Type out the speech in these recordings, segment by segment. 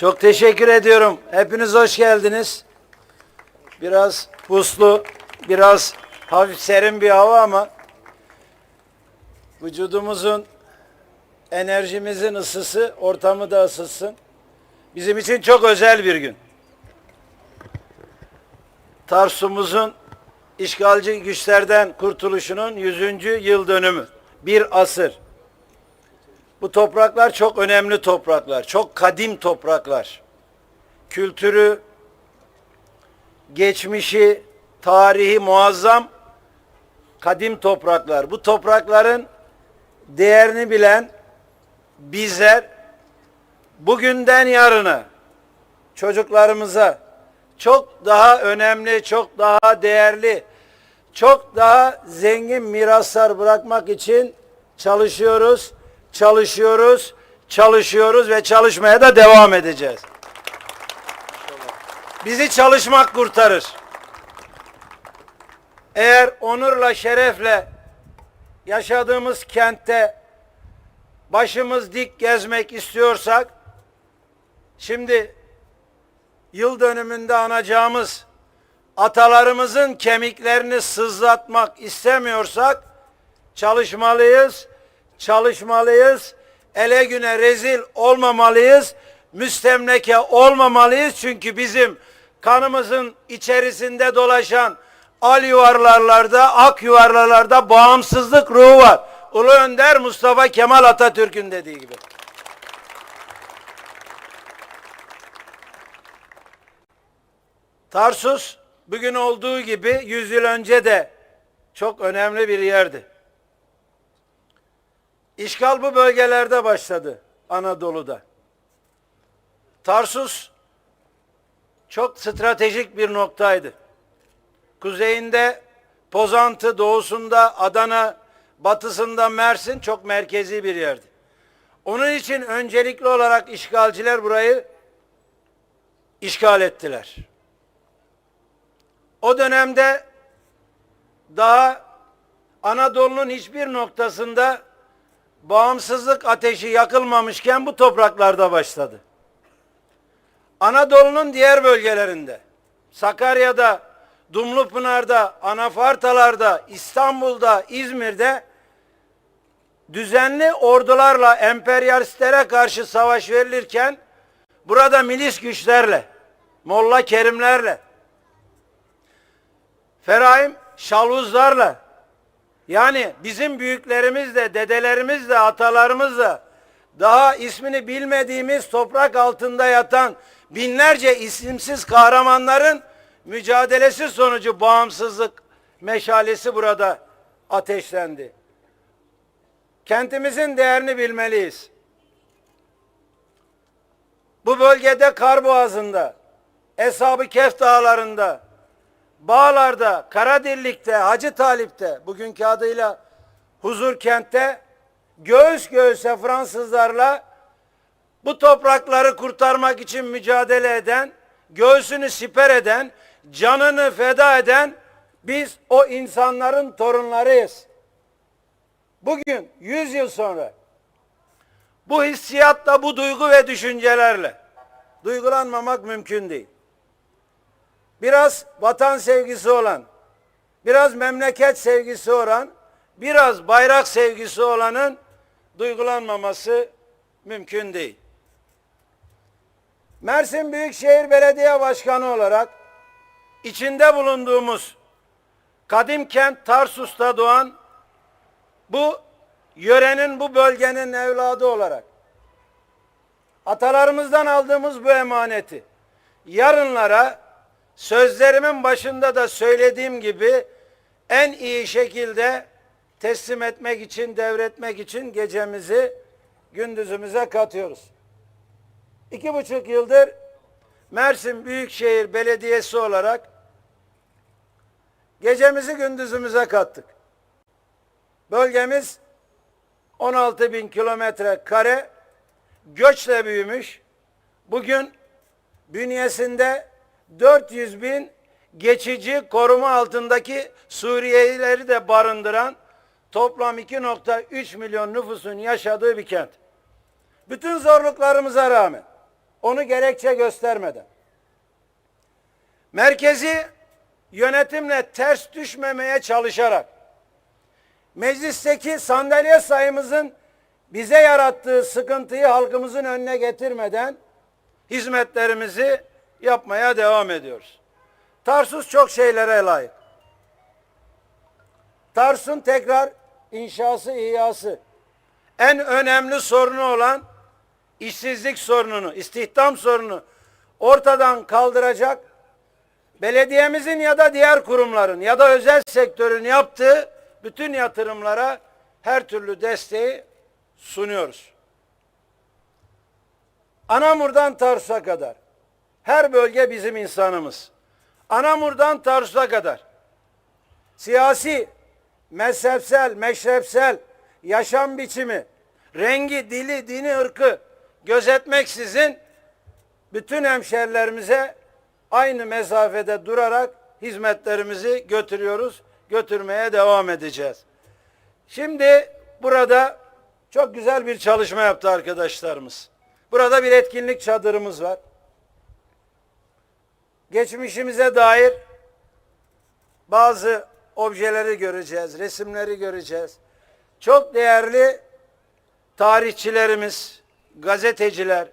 Çok teşekkür ediyorum. Hepiniz hoş geldiniz. Biraz puslu, biraz hafif serin bir hava ama vücudumuzun, enerjimizin ısısı ortamı da ısıtsın. Bizim için çok özel bir gün. Tarsum'umuzun işgalci güçlerden kurtuluşunun 100. yıl dönümü. Bir asır. Bu topraklar çok önemli topraklar. Çok kadim topraklar. Kültürü, geçmişi, tarihi muazzam kadim topraklar. Bu toprakların değerini bilen bizler bugünden yarına çocuklarımıza çok daha önemli, çok daha değerli, çok daha zengin miraslar bırakmak için çalışıyoruz, çalışıyoruz, çalışıyoruz ve çalışmaya da devam edeceğiz. Bizi çalışmak kurtarır. Eğer onurla, şerefle yaşadığımız kentte başımız dik gezmek istiyorsak, şimdi yıl dönümünde anacağımız atalarımızın kemiklerini sızlatmak istemiyorsak çalışmalıyız, çalışmalıyız, ele güne rezil olmamalıyız, müstemleke olmamalıyız çünkü bizim kanımızın içerisinde dolaşan al yuvarlarlarda, ak yuvarlarlarda bağımsızlık ruhu var. Ulu Önder Mustafa Kemal Atatürk'ün dediği gibi. Tarsus bugün olduğu gibi 100 yıl önce de çok önemli bir yerdi. İşgal bu bölgelerde başladı Anadolu'da. Tarsus çok stratejik bir noktaydı. Kuzeyinde Pozantı, doğusunda Adana, batısında Mersin çok merkezi bir yerdi. Onun için öncelikli olarak işgalciler burayı işgal ettiler. O dönemde daha Anadolu'nun hiçbir noktasında bağımsızlık ateşi yakılmamışken bu topraklarda başladı. Anadolu'nun diğer bölgelerinde, Sakarya'da, Dumlupınar'da, Anafartalar'da, İstanbul'da, İzmir'de düzenli ordularla emperyalistlere karşı savaş verilirken burada milis güçlerle, Molla Kerimlerle, Feraim Şaluzlarla yani bizim büyüklerimizle, dedelerimizle, atalarımızla daha ismini bilmediğimiz toprak altında yatan binlerce isimsiz kahramanların mücadelesi sonucu bağımsızlık meşalesi burada ateşlendi. Kentimizin değerini bilmeliyiz. Bu bölgede Karboğazı'nda, Eshab-ı Kef dağlarında, Bağlar'da, Karadillik'te, Hacı Talip'te, bugünkü adıyla Huzur Kent'te göğüs göğüse Fransızlarla bu toprakları kurtarmak için mücadele eden, göğsünü siper eden, canını feda eden biz o insanların torunlarıyız. Bugün 100 yıl sonra bu hissiyatla, bu duygu ve düşüncelerle duygulanmamak mümkün değil. Biraz vatan sevgisi olan, biraz memleket sevgisi olan, biraz bayrak sevgisi olanın duygulanmaması mümkün değil. Mersin Büyükşehir Belediye Başkanı olarak içinde bulunduğumuz kadim kent Tarsus'ta doğan bu yörenin, bu bölgenin evladı olarak atalarımızdan aldığımız bu emaneti yarınlara sözlerimin başında da söylediğim gibi en iyi şekilde teslim etmek için, devretmek için gecemizi gündüzümüze katıyoruz. İki buçuk yıldır Mersin Büyükşehir Belediyesi olarak gecemizi gündüzümüze kattık. Bölgemiz 16 bin kilometre kare göçle büyümüş. Bugün bünyesinde 400 bin geçici koruma altındaki Suriyelileri de barındıran toplam 2.3 milyon nüfusun yaşadığı bir kent. Bütün zorluklarımıza rağmen Onu gerekçe göstermeden. Merkezi yönetimle ters düşmemeye çalışarak meclisteki sandalye sayımızın bize yarattığı sıkıntıyı halkımızın önüne getirmeden hizmetlerimizi yapmaya devam ediyoruz. Tarsus çok şeylere layık. Tarsus'un tekrar inşası, ihyası. En önemli sorunu olan işsizlik sorununu, istihdam sorununu ortadan kaldıracak belediyemizin ya da diğer kurumların ya da özel sektörün yaptığı bütün yatırımlara her türlü desteği sunuyoruz. Anamur'dan Tarsus'a kadar her bölge bizim insanımız. Anamur'dan Tarsus'a kadar siyasi, mezhepsel, meşrepsel, yaşam biçimi, rengi, dili, dini, ırkı gözetmeksizin bütün hemşerilerimize aynı mesafede durarak hizmetlerimizi götürüyoruz, götürmeye devam edeceğiz. Şimdi burada çok güzel bir çalışma yaptı arkadaşlarımız. Burada bir etkinlik çadırımız var. Geçmişimize dair bazı objeleri göreceğiz, resimleri göreceğiz. Çok değerli tarihçilerimiz, gazeteciler,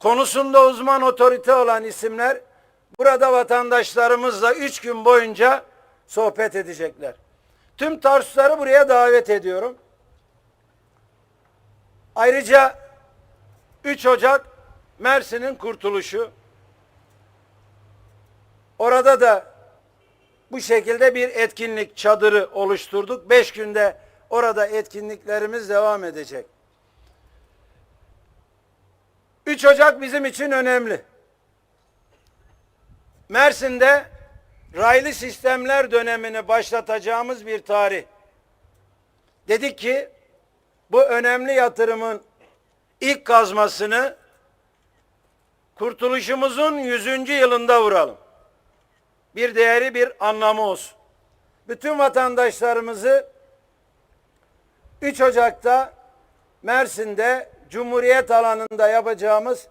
konusunda uzman otorite olan isimler burada vatandaşlarımızla üç gün boyunca sohbet edecekler. Tüm Tarsusları buraya davet ediyorum. Ayrıca 3 Ocak Mersin'in kurtuluşu. Orada da bu şekilde bir etkinlik çadırı oluşturduk. Beş günde orada etkinliklerimiz devam edecek. 3 Ocak bizim için önemli. Mersin'de raylı sistemler dönemini başlatacağımız bir tarih. Dedik ki bu önemli yatırımın ilk kazmasını kurtuluşumuzun 100. yılında vuralım. Bir değeri bir anlamı olsun. Bütün vatandaşlarımızı 3 Ocak'ta Mersin'de Cumhuriyet alanında yapacağımız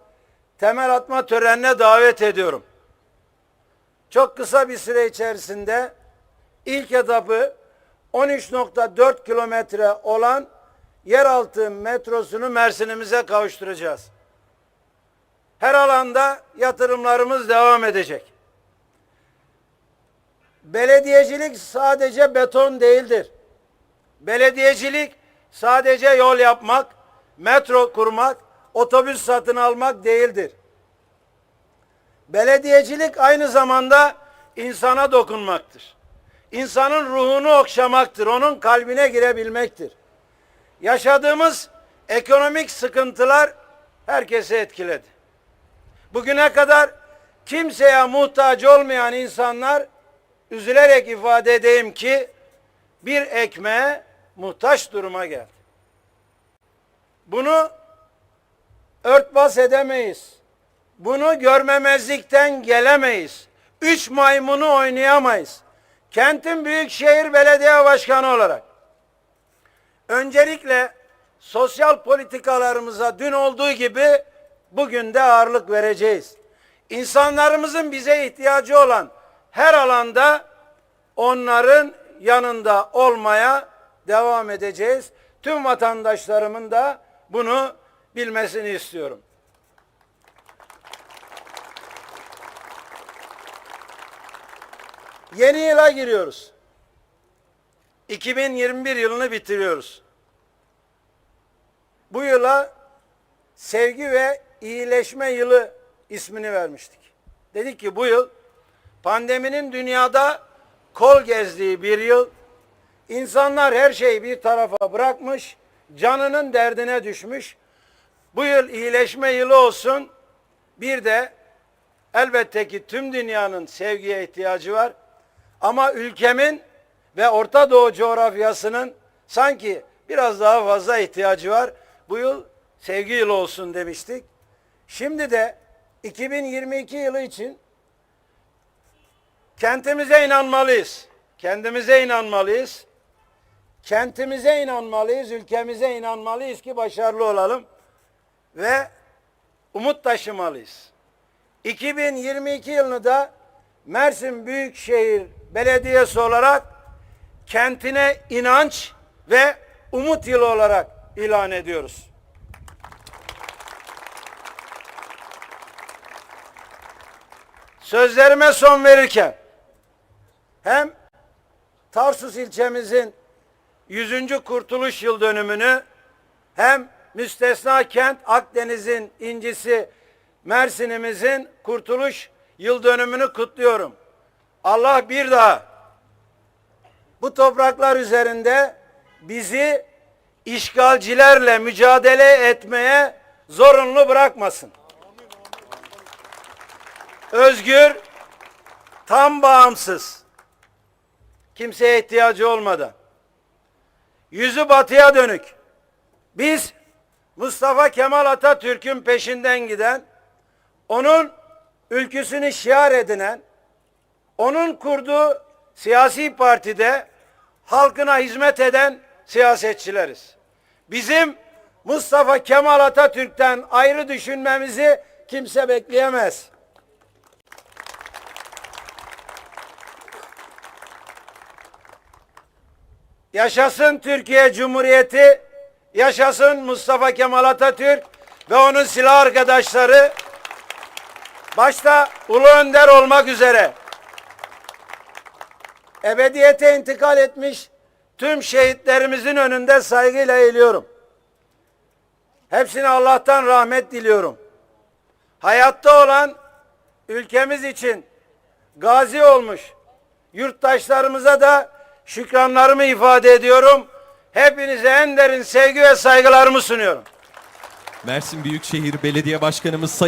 temel atma törenine davet ediyorum. Çok kısa bir süre içerisinde ilk etapı 13.4 kilometre olan yeraltı metrosunu Mersin'imize kavuşturacağız. Her alanda yatırımlarımız devam edecek. Belediyecilik sadece beton değildir. Belediyecilik sadece yol yapmak, metro kurmak, otobüs satın almak değildir. Belediyecilik aynı zamanda insana dokunmaktır. İnsanın ruhunu okşamaktır, onun kalbine girebilmektir. Yaşadığımız ekonomik sıkıntılar herkesi etkiledi. Bugüne kadar kimseye muhtaç olmayan insanlar üzülerek ifade edeyim ki bir ekmeğe muhtaç duruma geldi. Bunu örtbas edemeyiz. Bunu görmemezlikten gelemeyiz. Üç maymunu oynayamayız. Kentin Büyükşehir Belediye Başkanı olarak öncelikle sosyal politikalarımıza dün olduğu gibi bugün de ağırlık vereceğiz. İnsanlarımızın bize ihtiyacı olan her alanda onların yanında olmaya devam edeceğiz. Tüm vatandaşlarımın da bunu bilmesini istiyorum. Yeni yıla giriyoruz. 2021 yılını bitiriyoruz. Bu yıla sevgi ve iyileşme yılı ismini vermiştik. Dedik ki bu yıl pandeminin dünyada kol gezdiği bir yıl. İnsanlar her şeyi bir tarafa bırakmış, canının derdine düşmüş. Bu yıl iyileşme yılı olsun. Bir de elbette ki tüm dünyanın sevgiye ihtiyacı var. Ama ülkemin ve Orta Doğu coğrafyasının sanki biraz daha fazla ihtiyacı var. Bu yıl sevgi yılı olsun demiştik. Şimdi de 2022 yılı için kentimize inanmalıyız. Kendimize inanmalıyız. Kentimize inanmalıyız, ülkemize inanmalıyız ki başarılı olalım. Ve umut taşımalıyız. 2022 yılını da Mersin Büyükşehir Belediyesi olarak kentine inanç ve umut yılı olarak ilan ediyoruz. Sözlerime son verirken hem Tarsus ilçemizin 100. Kurtuluş Yıl dönümünü hem müstesna kent Akdeniz'in incisi Mersin'imizin Kurtuluş Yıl dönümünü kutluyorum. Allah bir daha bu topraklar üzerinde bizi işgalcilerle mücadele etmeye zorunlu bırakmasın. Özgür, tam bağımsız, kimseye ihtiyacı olmadan, yüzü batıya dönük. Biz Mustafa Kemal Atatürk'ün peşinden giden, onun ülküsünü şiar edinen, onun kurduğu siyasi partide halkına hizmet eden siyasetçileriz. Bizim Mustafa Kemal Atatürk'ten ayrı düşünmemizi kimse bekleyemez. Yaşasın Türkiye Cumhuriyeti, yaşasın Mustafa Kemal Atatürk ve onun silah arkadaşları, başta Ulu Önder olmak üzere ebediyete intikal etmiş tüm şehitlerimizin önünde saygıyla eğiliyorum. Hepsine Allah'tan rahmet diliyorum. Hayatta olan ülkemiz için gazi olmuş yurttaşlarımıza da şükranlarımı ifade ediyorum. Hepinize en derin sevgi ve saygılarımı sunuyorum. Mersin Büyükşehir Belediye Başkanımız Sayın